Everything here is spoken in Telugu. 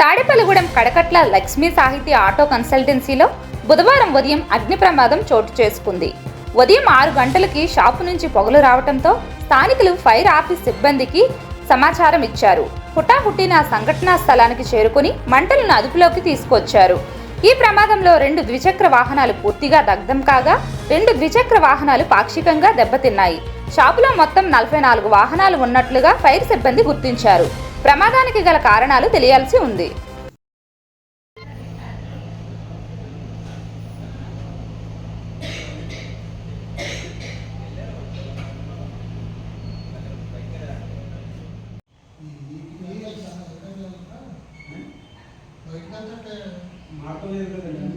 తాడేపల్లిగూడెం కడకట్ల లక్ష్మీ సాహితీ ఆటో కన్సల్టెన్సీలో బుధవారం ఉదయం అగ్ని ప్రమాదం చోటు చేసుకుంది. ఉదయం ఆరు గంటలకి షాపు నుంచి పొగలు రావడంతో స్థానికులు ఫైర్ ఆఫీస్ సిబ్బందికి సమాచారం ఇచ్చారు. హుటాహుటిన సంఘటనా స్థలానికి చేరుకుని మంటలను అదుపులోకి తీసుకొచ్చారు. ఈ ప్రమాదంలో రెండు ద్విచక్ర వాహనాలు పూర్తిగా దగ్ధం కాగా రెండు ద్విచక్ర వాహనాలు పాక్షికంగా దెబ్బతిన్నాయి. షాపులో మొత్తం నలభై నాలుగు వాహనాలు ఉన్నట్లుగా ఫైర్ సిబ్బంది గుర్తించారు. ప్రమాదానికి గల కారణాలు తెలియాల్సి ఉంది మాట్లాడలేదు కదండి